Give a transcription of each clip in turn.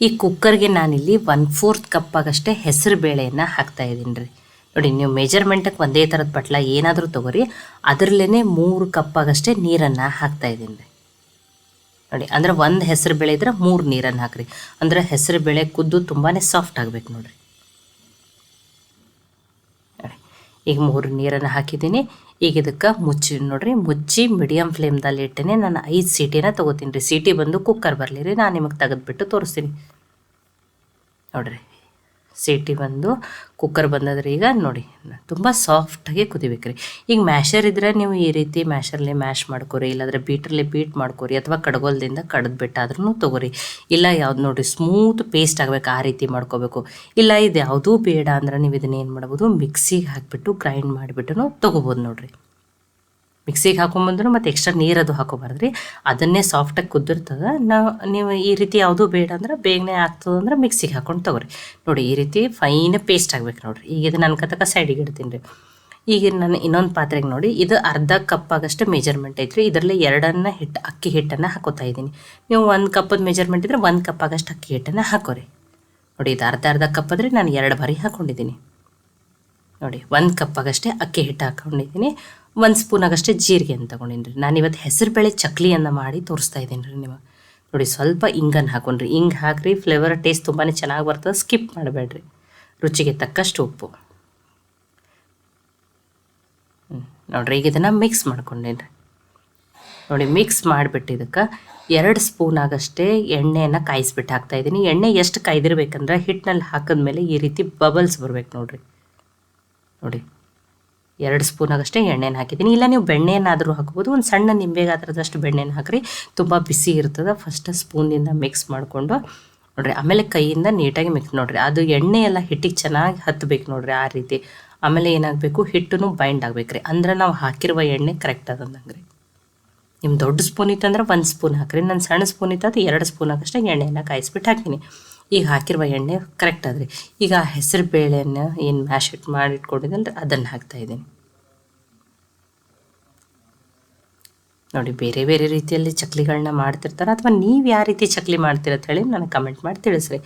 ಈ ಕುಕ್ಕರ್ಗೆ ನಾನಿಲ್ಲಿ ಒನ್ ಫೋರ್ತ್ ಕಪ್ ಆಗಷ್ಟೇ ಹೆಸರು ಬೇಳೆಯನ್ನು ಹಾಕ್ತಾ ಇದ್ದೀನಿ ರೀ. ನೋಡಿ, ನೀವು ಮೆಜರ್ಮೆಂಟಕ್ಕೆ ಒಂದೇ ಥರದ ಬಟ್ಲ ಏನಾದರೂ ತೊಗೊರಿ ಅದರಲ್ಲೇ ಮೂರು ಕಪ್ ಆಗಷ್ಟೇ ನೀರನ್ನು ಹಾಕ್ತಾ ಇದ್ದೀನಿ ರೀ. ನೋಡಿ, ಅಂದ್ರೆ ಒಂದು ಹೆಸರು ಬೇಳೆ ಇದ್ರೆ ಮೂರು ನೀರನ್ನು ಹಾಕ್ರಿ. ಅಂದ್ರೆ ಹೆಸರು ಬೇಳೆ ಕುದ್ದು ತುಂಬಾ ಸಾಫ್ಟ್ ಆಗಬೇಕು ನೋಡ್ರಿ ನೋಡಿ ಈಗ ಮೂರು ನೀರನ್ನು ಹಾಕಿದ್ದೀನಿ. ಈಗ ಇದಕ್ಕೆ ಮುಚ್ಚಿ ನೋಡ್ರಿ, ಮುಚ್ಚಿ ಮೀಡಿಯಮ್ ಫ್ಲೇಮ್ದಲ್ಲಿ ಇಟ್ಟೇನೆ ನಾನು ಐದು ಸೀಟಿನ ತೊಗೋತೀನಿ ರೀ. ಸೀಟಿ ಬಂದು ಕುಕ್ಕರ್ ಬರಲಿ ರೀ, ನಾನು ನಿಮಗೆ ತೆಗೆದುಬಿಟ್ಟು ತೋರಿಸ್ತೀನಿ. ನೋಡ್ರಿ ಸೀಟಿ ಬಂದು ಕುಕ್ಕರ್ ಬಂದದ್ರಿ. ಈಗ ನೋಡಿ, ತುಂಬ ಸಾಫ್ಟಾಗಿ ಕುದಿಬೇಕ್ರಿ. ಈಗ ಮ್ಯಾಷರ್ ಇದ್ದರೆ ನೀವು ಈ ರೀತಿ ಮ್ಯಾಶರ್ಲಿ ಮ್ಯಾಶ್ ಮಾಡ್ಕೊರಿ, ಇಲ್ಲಾಂದ್ರೆ ಬೀಟ್ರಲ್ಲಿ ಬೀಟ್ ಮಾಡ್ಕೊರಿ, ಅಥವಾ ಕಡ್ಗೊಲದಿಂದ ಕಡ್ದು ಬಿಟ್ಟಾದ್ರೂ ತೊಗೊರಿ. ಇಲ್ಲ ಯಾವ್ದು ನೋಡಿ ಸ್ಮೂತ್ ಪೇಸ್ಟ್ ಆಗಬೇಕು, ಆ ರೀತಿ ಮಾಡ್ಕೋಬೇಕು. ಇಲ್ಲ ಇದು ಯಾವುದೂ ಬೇಡ ಅಂದ್ರೆ ನೀವು ಇದನ್ನ ಏನು ಮಾಡ್ಬೋದು ಮಿಕ್ಸಿಗೆ ಹಾಕಿಬಿಟ್ಟು ಗ್ರೈಂಡ್ ಮಾಡಿಬಿಟ್ಟು ತೊಗೋಬೋದು ನೋಡ್ರಿ. ಮಿಕ್ಸಿಗೆ ಹಾಕೊಂಬಂದ್ರು ಮತ್ತು ಎಕ್ಸ್ಟ್ರಾ ನೀರದು ಹಾಕೋಬಾರ್ದ್ರಿ. ಅದನ್ನೇ ಸಾಫ್ಟಾಗಿ ಕುದ್ದಿರ್ತದೆ. ನಾವು ನೀವು ಈ ರೀತಿ ಯಾವುದೂ ಬೇಡ ಅಂದ್ರೆ ಬೇಗನೆ ಆಗ್ತದೆ ಅಂದ್ರೆ ಮಿಕ್ಸಿಗೆ ಹಾಕೊಂಡು ತೊಗೊರಿ. ನೋಡಿ, ಈ ರೀತಿ ಫೈನ್ ಪೇಸ್ಟ್ ಆಗ್ಬೇಕು ನೋಡಿರಿ. ಈಗ ಇದು ನನ್ನ ಕತಕ ಸೈಡಿಗೆ ಇಡ್ತೀನಿ ರೀ. ಈಗ ನಾನು ಇನ್ನೊಂದು ಪಾತ್ರೆಗೆ ನೋಡಿ, ಇದು ಅರ್ಧ ಕಪ್ ಆಗಷ್ಟು ಮೆಜರ್ಮೆಂಟ್ ಐತ್ರಿ. ಇದರಲ್ಲಿ ಎರಡನ್ನ ಹಿಟ್ಟು ಅಕ್ಕಿ ಹಿಟ್ಟನ್ನು ಹಾಕೋತಾ ಇದ್ದೀನಿ. ನೀವು ಒಂದು ಕಪ್ಪದ ಮೆಜರ್ಮೆಂಟ್ ಇದ್ರೆ ಒಂದು ಕಪ್ ಆಗಷ್ಟು ಅಕ್ಕಿ ಹಿಟ್ಟನ್ನು ಹಾಕೋರಿ. ನೋಡಿ, ಇದು ಅರ್ಧ ಅರ್ಧ ಕಪ್ ಆದರೆ ನಾನು ಎರಡು ಬಾರಿ ಹಾಕ್ಕೊಂಡಿದ್ದೀನಿ ನೋಡಿ, ಒಂದು ಕಪ್ ಆಗಷ್ಟೇ ಅಕ್ಕಿ ಹಿಟ್ಟು ಹಾಕ್ಕೊಂಡಿದ್ದೀನಿ ಒಂದು ಸ್ಪೂನ್ ಆಗಷ್ಟೇ ಜೀರಿಗೆ ಅಂತ ತಗೊಂಡಿನಿ ರೀ ನಾನು ಇವತ್ತು ಹೆಸರುಬೇಳೆ ಚಕ್ಲಿಯನ್ನು ಮಾಡಿ ತೋರಿಸ್ತಾ ಇದ್ದೀನಿ ರೀ ನಿಮಗೆ. ನೋಡಿ ಸ್ವಲ್ಪ ಇಂಗನ್ನು ಹಾಕೊಂಡ್ರಿ. ಹಿಂಗೆ ಹಾಕ್ರಿ ಫ್ಲೇವರ್ ಟೇಸ್ಟ್ ತುಂಬಾ ಚೆನ್ನಾಗಿ ಬರ್ತದೆ. ಸ್ಕಿಪ್ ಮಾಡಬೇಡ್ರಿ. ರುಚಿಗೆ ತಕ್ಕಷ್ಟು ಉಪ್ಪು. ನೋಡ್ರಿ ಈಗ ಇದನ್ನು ಮಿಕ್ಸ್ ಮಾಡ್ಕೊಂಡೇನಿ ನೋಡಿ ಮಿಕ್ಸ್ ಮಾಡಿಬಿಟ್ಟು ಇದಕ್ಕೆ ಎರಡು ಸ್ಪೂನ್ ಆಗಷ್ಟೇ ಎಣ್ಣೆಯನ್ನು ಕಾಯಿಸ್ಬಿಟ್ಟು ಹಾಕ್ತಾ ಇದ್ದೀನಿ ಎಣ್ಣೆ ಎಷ್ಟು ಕಾಯ್ದಿರ್ಬೇಕಂದ್ರೆ ಹಿಟ್ಟಿನಲ್ಲಿ ಹಾಕಿದ್ಮೇಲೆ ಈ ರೀತಿ ಬಬಲ್ಸ್ ಬರ್ಬೇಕು ನೋಡಿರಿ. ನೋಡಿ. ಎರಡು ಸ್ಪೂನ್ ಆಗಷ್ಟೇ ಎಣ್ಣೆನ ಹಾಕಿದ್ದೀನಿ. ಇಲ್ಲ, ನೀವು ಬೆಣ್ಣೆಯನ್ನಾದರೂ ಹಾಕ್ಬೋದು. ಒಂದು ಸಣ್ಣ ನಿಂಬೆ ಗಾತ್ರದಷ್ಟು ಬೆಣ್ಣೆನ ಹಾಕಿರಿ. ತುಂಬ ಬಿಸಿ ಇರ್ತದೆ. ಫಸ್ಟ್ ಸ್ಪೂನಿಂದ ಮಿಕ್ಸ್ ಮಾಡಿಕೊಂಡು ನೋಡಿರಿ, ಆಮೇಲೆ ಕೈಯಿಂದ ನೀಟಾಗಿ ಮಿಕ್ಸ್ ನೋಡಿರಿ. ಅದು ಎಣ್ಣೆ ಎಲ್ಲ ಹಿಟ್ಟಿಗೆ ಚೆನ್ನಾಗಿ ಹತ್ತಬೇಕು ನೋಡ್ರಿ ಆ ರೀತಿ. ಆಮೇಲೆ ಏನಾಗಬೇಕು? ಹಿಟ್ಟು ಬೈಂಡ್ ಆಗ್ಬೇಕು ರೀ ಅಂದ್ರೆ ನಾವು ಹಾಕಿರುವ ಎಣ್ಣೆ ಕರೆಕ್ಟ್ ಅದಂದಂಗೆ ರೀ ನಿಮ್ಮ ದೊಡ್ಡ ಸ್ಪೂನ್ ಇತ್ತಂದ್ರೆ ಒಂದು ಸ್ಪೂನ್ ಹಾಕಿರಿ. ನನ್ನ ಸಣ್ಣ ಸ್ಪೂನ್ ಇತ್ತು ಅದು ಎರಡು ಸ್ಪೂನ್ ಹಾಕಷ್ಟೇ ಎಣ್ಣೆಯನ್ನು ಕಾಯಿಸ್ಬಿಟ್ಟು ಹಾಕಿನಿ. ಈಗ ಹಾಕಿರುವ ಎಣ್ಣೆ ಕರೆಕ್ಟ್ ಆದರೆ ಈಗ ಆ ಹೆಸರು ಬೇಳೆಯನ್ನು ಏನು ಮ್ಯಾಶ್ ಇಟ್ ಮಾಡಿ ಇಟ್ಕೊಂಡಿದ್ದಲ್ರಿ ಅದನ್ನು ಹಾಕ್ತಾ ಇದ್ದೀನಿ. ನೋಡಿ, ಬೇರೆ ಬೇರೆ ರೀತಿಯಲ್ಲಿ ಚಕ್ಲಿಗಳನ್ನ ಮಾಡ್ತಿರ್ತಾರೆ? ಅಥವಾ ನೀವು ಯಾವ ರೀತಿ ಚಕ್ಲಿ ಮಾಡ್ತೀರ ಅಂತ ಹೇಳಿ ನನಗೆ ಕಮೆಂಟ್ ಮಾಡಿ ತಿಳಿಸ್ರಿ.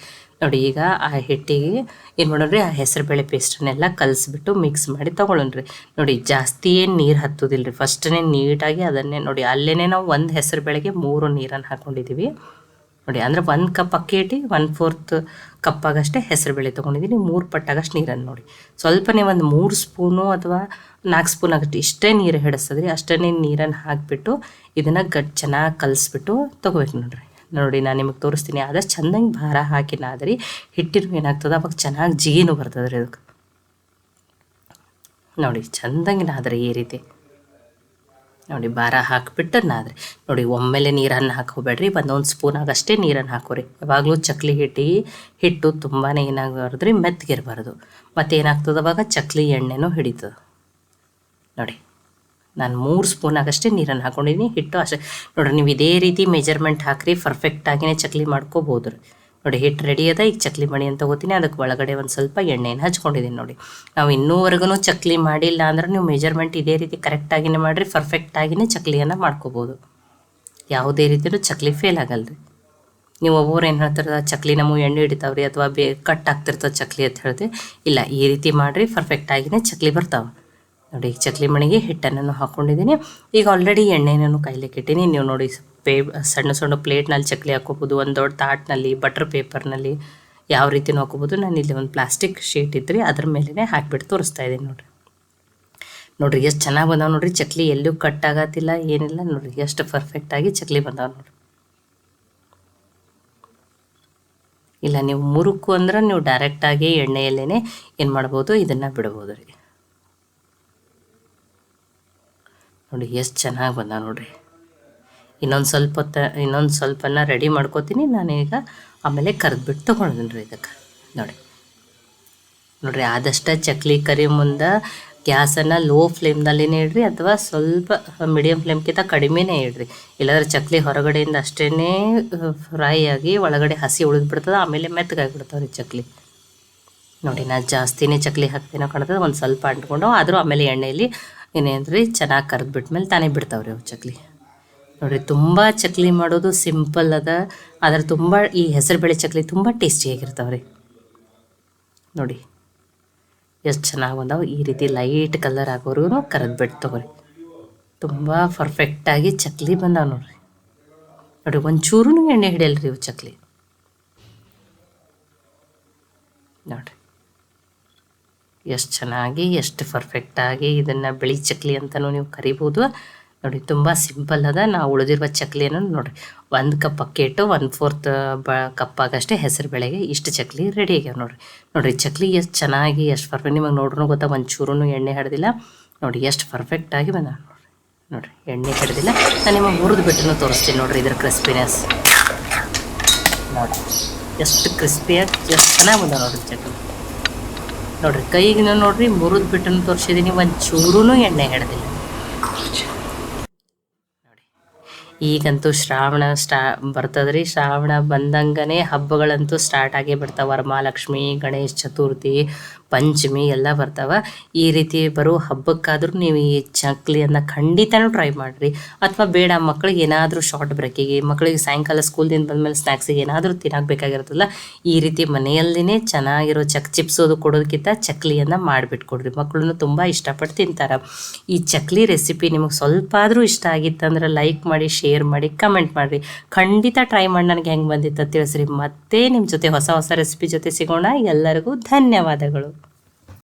ನೋಡಿ, ಈಗ ಆ ಹಿಟ್ಟಿಗೆ ಏನು ಮಾಡೋಣ್ರಿ ಆ ಹೆಸರು ಬೇಳೆ ಪೇಸ್ಟನ್ನೆಲ್ಲ ಕಲಿಸ್ಬಿಟ್ಟು ಮಿಕ್ಸ್ ಮಾಡಿ ತೊಗೊಳ್ಳೋಣ್ರಿ ನೋಡಿ, ಜಾಸ್ತಿ ಏನು ನೀರು ಹತ್ತೋದಿಲ್ಲ ರೀ ಫಸ್ಟನೇ ನೀಟಾಗಿ ಅದನ್ನೇ ನೋಡಿ ಅಲ್ಲೇ ನಾವು ಒಂದು ಹೆಸರು ಬೇಳೆಗೆ ಮೂರು ನೀರನ್ನು ಹಾಕ್ಕೊಂಡಿದ್ದೀವಿ ನೋಡಿ, ಅಂದರೆ ಒಂದು ಕಪ್ ಅಕ್ಕಿ ಹಿಟ್ಟಿ ಒನ್ ಫೋರ್ತ್ ಕಪ್ ಆಗಷ್ಟೇ ಹೆಸರು ಬೇಳೆ ತೊಗೊಂಡಿದ್ದೀನಿ, ಮೂರು ಪಟ್ಟಾಗಷ್ಟು ನೀರನ್ನು ನೋಡಿ. ಸ್ವಲ್ಪನೇ ಒಂದು ಮೂರು ಸ್ಪೂನು ಅಥವಾ ನಾಲ್ಕು ಸ್ಪೂನ್ ಆಗಷ್ಟು ಇಷ್ಟೇ ನೀರು ಹಿಡಿಸಿದ್ರಿ, ಅಷ್ಟೇ ನೀರನ್ನು ಹಾಕಿಬಿಟ್ಟು ಇದನ್ನು ಗಟ್ ಚೆನ್ನಾಗಿ ಕಲಿಸ್ಬಿಟ್ಟು ತೊಗೋಬೇಕು ನೋಡ್ರಿ. ನೋಡಿ, ನಾನು ನಿಮಗೆ ತೋರಿಸ್ತೀನಿ, ಆದಷ್ಟು ಚೆಂದಂಗೆ ಭಾರ ಹಾಕಿನಾದ್ರಿ ಹಿಟ್ಟಿನ ಏನಾಗ್ತದೆ, ಅವಾಗ ಚೆನ್ನಾಗಿ ಜೀನು ಬರ್ತದೆ ರೀ ಅದಕ್ಕೆ. ನೋಡಿ, ಚೆಂದಂಗೆ ನಾದ್ರಿ ಈ ರೀತಿ. ನೋಡಿ, ಭಾರ ಹಾಕಿಬಿಟ್ಟು ನಾದ್ರಿ. ನೋಡಿ, ಒಮ್ಮೆಲೆ ನೀರನ್ನು ಹಾಕೋಬೇಡ್ರಿ ಒಂದೊಂದು ಸ್ಪೂನಾಗ ಆಗಷ್ಟೇ ನೀರನ್ನು ಹಾಕೋರಿ ಯಾವಾಗಲೂ ಚಕ್ಲಿ ಹಿಟ್ಟಿ, ಹಿಟ್ಟು ತುಂಬಾ ಏನಾಗಬಾರ್ದ್ರಿ, ಮೆತ್ತಗಿರಬಾರ್ದು. ಮತ್ತು ಏನಾಗ್ತದೆ ಅವಾಗ? ಚಕ್ಲಿ ಎಣ್ಣೆನೂ ಹಿಡಿತದೆ. ನೋಡಿ, ನಾನು ಮೂರು ಸ್ಪೂನ್ ಆಗಷ್ಟೇ ನೀರನ್ನು ಹಾಕೊಂಡಿದ್ದೀನಿ ಹಿಟ್ಟು ಅಷ್ಟೇ. ನೋಡಿರಿ, ನೀವು ಇದೇ ರೀತಿ ಮೆಜರ್ಮೆಂಟ್ ಹಾಕ್ರಿ ಪರ್ಫೆಕ್ಟಾಗಿಯೇ ಚಕ್ಲಿ ಮಾಡ್ಕೋಬೋದು ರೀ ನೋಡಿ ಹಿಟ್ಟು ರೆಡಿ ಅದ. ಈಗ ಚಕ್ಲಿ ಮಣಿ ಅಂತ ತಗೋತೀನಿ. ಅದಕ್ಕೆ ಒಳಗಡೆ ಒಂದು ಸ್ವಲ್ಪ ಎಣ್ಣೆಯನ್ನು ಹಚ್ಕೊಂಡಿದ್ದೀನಿ ನೋಡಿ. ನಾವು ಇನ್ನೂವರೆಗೂ ಚಕ್ಲಿ ಮಾಡಿಲ್ಲ ಅಂದ್ರೆ ನೀವು ಮೆಜರ್ಮೆಂಟ್ ಇದೇ ರೀತಿ ಕರೆಕ್ಟಾಗಿನೇ ಮಾಡಿರಿ ಪರ್ಫೆಕ್ಟಾಗಿನೇ ಚಕ್ಲಿಯನ್ನು ಮಾಡ್ಕೋಬೋದು. ಯಾವುದೇ ರೀತಿಯೂ ಚಕ್ಲಿ ಫೇಲ್ ಆಗಲ್ಲ ರೀ ನೀವು ಒಬ್ಬರು ಏನು ಹೇಳ್ತಾರೆ ಚಕ್ಲಿ ನಮಗೆ ಎಣ್ಣೆ ಹಿಡಿತಾವ್ರಿ ಅಥವಾ ಬೇ ಕಟ್ ಆಗ್ತಿರ್ತದೆ ಚಕ್ಲಿ ಅಂತ ಹೇಳ್ತೀವಿ ಇಲ್ಲ, ಈ ರೀತಿ ಮಾಡಿರಿ ಪರ್ಫೆಕ್ಟಾಗಿನೇ ಚಕ್ಲಿ ಬರ್ತಾವೆ. ನೋಡಿ, ಈಗ ಚಕ್ಲಿ ಮಣಿಗೆ ಹಿಟ್ಟನ್ನು ಹಾಕ್ಕೊಂಡಿದ್ದೀನಿ ಈಗ ಆಲ್ರೆಡಿ ಎಣ್ಣೆನೂ ಕಾಯ್ಲಿಕ್ಕೆ ಇಟ್ಟೀನಿ ನೀವು ನೋಡಿ ಪೇ, ಸಣ್ಣ ಸಣ್ಣ ಪ್ಲೇಟ್ನಲ್ಲಿ ಚಕ್ಲಿ ಹಾಕೋಬೋದು ಒಂದು ದೊಡ್ಡ ತಾಟ್ನಲ್ಲಿ, ಬಟರ್ ಪೇಪರ್ನಲ್ಲಿ ಯಾವ ರೀತಿನೂ ಹಾಕೋಬೋದು ನಾನು ಇಲ್ಲಿ ಒಂದು ಪ್ಲಾಸ್ಟಿಕ್ ಶೀಟ್ ಇದ್ರಿ, ಅದ್ರ ಮೇಲೇ ಹಾಕ್ಬಿಟ್ಟು ತೋರಿಸ್ತಾ ಇದ್ದೀನಿ ನೋಡಿರಿ. ನೋಡ್ರಿ, ಎಷ್ಟು ಚೆನ್ನಾಗಿ ಬಂದಾವೆ ನೋಡ್ರಿ. ಚಕ್ಲಿ ಎಲ್ಲೂ ಕಟ್ ಆಗತ್ತಿಲ್ಲ ಏನಿಲ್ಲ. ನೋಡಿರಿ, ಎಷ್ಟು ಪರ್ಫೆಕ್ಟಾಗಿ ಚಕ್ಲಿ ಬಂದಾವೆ ನೋಡಿರಿ. ಇಲ್ಲ, ನೀವು ಮುರುಕು ಅಂದ್ರೆ ನೀವು ಡೈರೆಕ್ಟಾಗಿ ಎಣ್ಣೆಯಲ್ಲೇ ಏನು ಮಾಡ್ಬೋದು, ಇದನ್ನು ಬಿಡ್ಬೋದು ರೀ. ನೋಡಿ ಎಷ್ಟು ಚೆನ್ನಾಗಿ ಬಂದ ನೋಡ್ರಿ. ಇನ್ನೊಂದು ಸ್ವಲ್ಪ ಹೊತ್ತ, ಇನ್ನೊಂದು ಸ್ವಲ್ಪನ ರೆಡಿ ಮಾಡ್ಕೋತೀನಿ. ನಾನೀಗ ಆಮೇಲೆ ಕರೆದ್ಬಿಟ್ಟು ತೊಗೊಂಡಿದ್ದೀನಿ ರೀ ಇದಕ್ಕೆ. ನೋಡಿ. ನೋಡಿರಿ, ಆದಷ್ಟು ಚಕ್ಲಿ ಕರಿ ಮುಂದೆ ಗ್ಯಾಸನ್ನು ಲೋ ಫ್ಲೇಮ್ನಲ್ಲಿನೇ ಇಡ್ರಿ ಅಥವಾ ಸ್ವಲ್ಪ ಮೀಡಿಯಮ್ ಫ್ಲೇಮ್ಗಿಂತ ಕಡಿಮೆನೇ ಇಡ್ರಿ. ಇಲ್ಲಾಂದ್ರೆ ಚಕ್ಲಿ ಹೊರಗಡೆಯಿಂದ ಅಷ್ಟೇ ಫ್ರೈ ಆಗಿ ಒಳಗಡೆ ಹಸಿ ಉಳಿದ್ಬಿಡ್ತದೆ, ಆಮೇಲೆ ಮೆತ್ತಗಾಗಿಬಿಡ್ತಾವೆ ರೀ ಚಕ್ಲಿ. ನೋಡಿ, ನಾ ಜಾಸ್ತಿನೇ ಚಕ್ಲಿ ಹಾಕ್ತೀನೋ ಕಾಣ್ತದೆ ಒಂದು ಸ್ವಲ್ಪ ಅಂಟ್ಕೊಂಡು, ಆದರೂ ಆಮೇಲೆ ಎಣ್ಣೆಯಲ್ಲಿ ಏನೇನ್ರಿ ಚೆನ್ನಾಗಿ ಕರೆದ್ಬಿಟ್ಮೇಲೆ ತಾನೇ ಬಿಡ್ತಾವ್ರಿ ಅವು ಚಕ್ಲಿ. ನೋಡಿರಿ ತುಂಬ ಚಕ್ಲಿ ಮಾಡೋದು ಸಿಂಪಲ್ ಅದ. ಆದ್ರೆ ತುಂಬ ಈ ಹೆಸರುಬೇಳೆ ಚಕ್ಲಿ ತುಂಬ ಟೇಸ್ಟಿಯಾಗಿರ್ತಾವೆ ರೀ. ನೋಡಿ, ಎಷ್ಟು ಚೆನ್ನಾಗಿ ಬಂದಾವೆ. ಈ ರೀತಿ ಲೈಟ್ ಕಲರ್ ಆಗೋರು ಕರೆದು ಬಿಟ್ಟು ತಗೋರಿ. ತುಂಬ ಪರ್ಫೆಕ್ಟಾಗಿ ಚಕ್ಲಿ ಬಂದಾವೆ ನೋಡ್ರಿ. ನೋಡಿ, ಒಂಚೂರು ಎಣ್ಣೆ ಹಿಡಿಯಲ್ರಿ ಇವು ಚಕ್ಲಿ. ನೋಡ್ರಿ, ಎಷ್ಟು ಚೆನ್ನಾಗಿ, ಎಷ್ಟು ಪರ್ಫೆಕ್ಟಾಗಿ ಇದನ್ನು ಬಿಳಿ ಚಕ್ಲಿ ಅಂತಲೂ ನೀವು ಕರಿಬೋದು. ನೋಡಿ, ತುಂಬ ಸಿಂಪಲ್ ಅದ. ನಾವು ಉಳಿದಿರುವ ಚಕ್ಲಿಯನ್ನು ನೋಡಿರಿ. ಒಂದು ಕಪ್ ಅಕ್ಕಿ ಇಟ್ಟು ಒಂದು ಫೋರ್ತ್ ಬ ಕಪ್ ಆಗಷ್ಟೇ ಹೆಸರು ಬೇಳೆಗೆ ಇಷ್ಟು ಚಕ್ಲಿ ರೆಡಿ ಆಗ್ಯಾವ ನೋಡಿರಿ. ನೋಡಿರಿ, ಚಕ್ಲಿ ಎಷ್ಟು ಚೆನ್ನಾಗಿ, ಎಷ್ಟು ಪರ್ಫೆಕ್ಟ್ ನಿಮಗೆ ನೋಡ್ರೂ ಗೊತ್ತಾ ಒಂಚೂರು ಎಣ್ಣೆ ಹಿಡ್ದಿಲ್ಲ ನೋಡಿ ಎಷ್ಟು ಪರ್ಫೆಕ್ಟಾಗಿ ಬಂದ ನೋಡಿರಿ. ನೋಡಿರಿ, ಎಣ್ಣೆ ಹಿಡ್ದಿಲ್ಲ ನಾನು ನಿಮಗೆ ಹುರಿದು ಬಿಟ್ಟು ತೋರಿಸ್ತೀನಿ ನೋಡಿರಿ ಇದ್ರ ಕ್ರಿಸ್ಪಿನೆಸ್ ನೋಡಿ ಎಷ್ಟು ಕ್ರಿಸ್ಪಿಯಾಗಿ ಎಷ್ಟು ಚೆನ್ನಾಗಿ ಬಂದ ನೋಡಿರಿ ಚಕ್ಲಿ. ನೋಡ್ರಿ, ಕೈಗಿನ ನೋಡಿರಿ ಮುರಿದು ಬಿಟ್ಟನ್ನು ತೋರಿಸಿದೀನಿ ಒಂದು ಚೂರೂ ಎಣ್ಣೆ ಹಿಡ್ದಿಲ್ಲ ನೋಡಿ ಈಗಂತೂ ಶ್ರಾವಣ ಸ್ಟಾ, ಬರ್ತದ್ರಿ. ಶ್ರಾವಣ ಬಂದಂಗನೇ ಹಬ್ಬಗಳಂತೂ ಸ್ಟಾರ್ಟ್ ಆಗೇ ಬರ್ತಾವೆ ವರಮಹಾಲಕ್ಷ್ಮಿ, ಗಣೇಶ ಚತುರ್ಥಿ, ಪಂಚಮಿ ಎಲ್ಲ ಬರ್ತಾವೆ. ಈ ರೀತಿ ಬರೋ ಹಬ್ಬಕ್ಕಾದ್ರೂ ನೀವು ಈ ಚಕ್ಲಿಯನ್ನು ಖಂಡಿತನೂ ಟ್ರೈ ಮಾಡಿರಿ. ಅಥವಾ ಬೇಡ ಮಕ್ಕಳಿಗೆ ಏನಾದರೂ ಶಾರ್ಟ್ ಬ್ರೇಕಿಗೆ ಮಕ್ಕಳಿಗೆ ಸಾಯಂಕಾಲ ಸ್ಕೂಲ್ದಿಂದ ಬಂದಮೇಲೆ ಸ್ನ್ಯಾಕ್ಸಿಗೆ ಏನಾದರೂ ತಿನ್ನೋಕ್ಬೇಕಾಗಿರುತ್ತಲ್ಲ, ಈ ರೀತಿ ಮನೆಯಲ್ಲಿನೇ ಚೆನ್ನಾಗಿರೋ ಚಕ್ ಚಿಪ್ಸೋದು ಕೊಡೋದಕ್ಕಿಂತ ಚಕ್ಲಿಯನ್ನು ಮಾಡಿಬಿಟ್ಕೊಡ್ರಿ. ಮಕ್ಕಳನ್ನು ತುಂಬ ಇಷ್ಟಪಟ್ಟು ತಿಂತಾರೆ. ಈ ಚಕ್ಲಿ ರೆಸಿಪಿ ನಿಮಗೆ ಸ್ವಲ್ಪ ಆದರೂ ಇಷ್ಟ ಆಗಿತ್ತಂದ್ರೆ ಲೈಕ್ ಮಾಡಿ ಶೇರ್ ಮಾಡಿ ಕಮೆಂಟ್ ಮಾಡಿರಿ. ಖಂಡಿತ ಟ್ರೈ ಮಾಡಿ ನನಗೆ ಹೆಂಗೆ ಬಂದಿತ್ತು ತಿಳಿಸ್ರಿ. ಮತ್ತೆ ನಿಮ್ಮ ಜೊತೆ ಹೊಸ ಹೊಸ ರೆಸಿಪಿ ಜೊತೆ ಸಿಗೋಣ. ಎಲ್ಲರಿಗೂ ಧನ್ಯವಾದಗಳು.